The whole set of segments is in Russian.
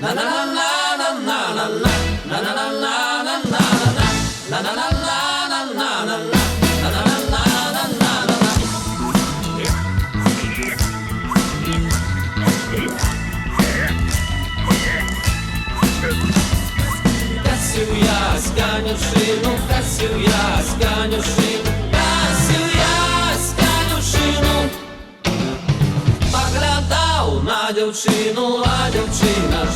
Я с конюшину, я с конюшину, я з конюшину. Поглядав на дівчину, а дівчина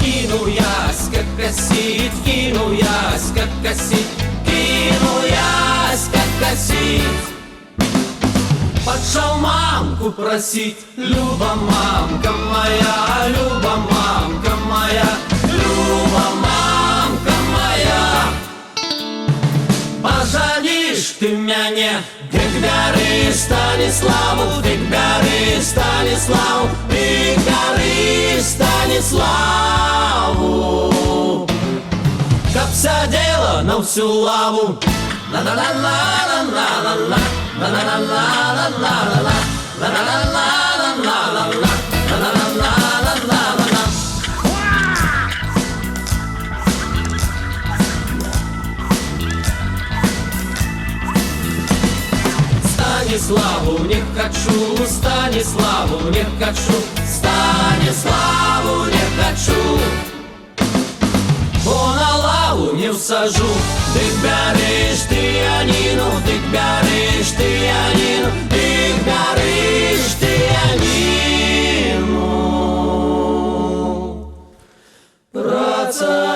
Кинул я скакасить, кинул я скакасить, кинул я скакасить. Пошел мамку просить, Люба мамка моя, Люба мамка моя, Люба мамка Пожаліш ти мене, Дикбяри Станіславу, Дикбяри Станіславу, Дикбяри Станіславу. Каб сиділа на всю лаву. на на на на на на на на на на на на на на Станиславу, не хочу, Станиславу, не хочу, Станиславу, не хочу. Бо на лаву не всажу, ты бяришь ты Янину, ты бяришь ты Янину, ты бяришь ты Янину. Працавітую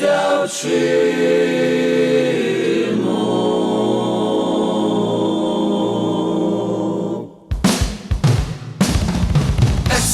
дівчину.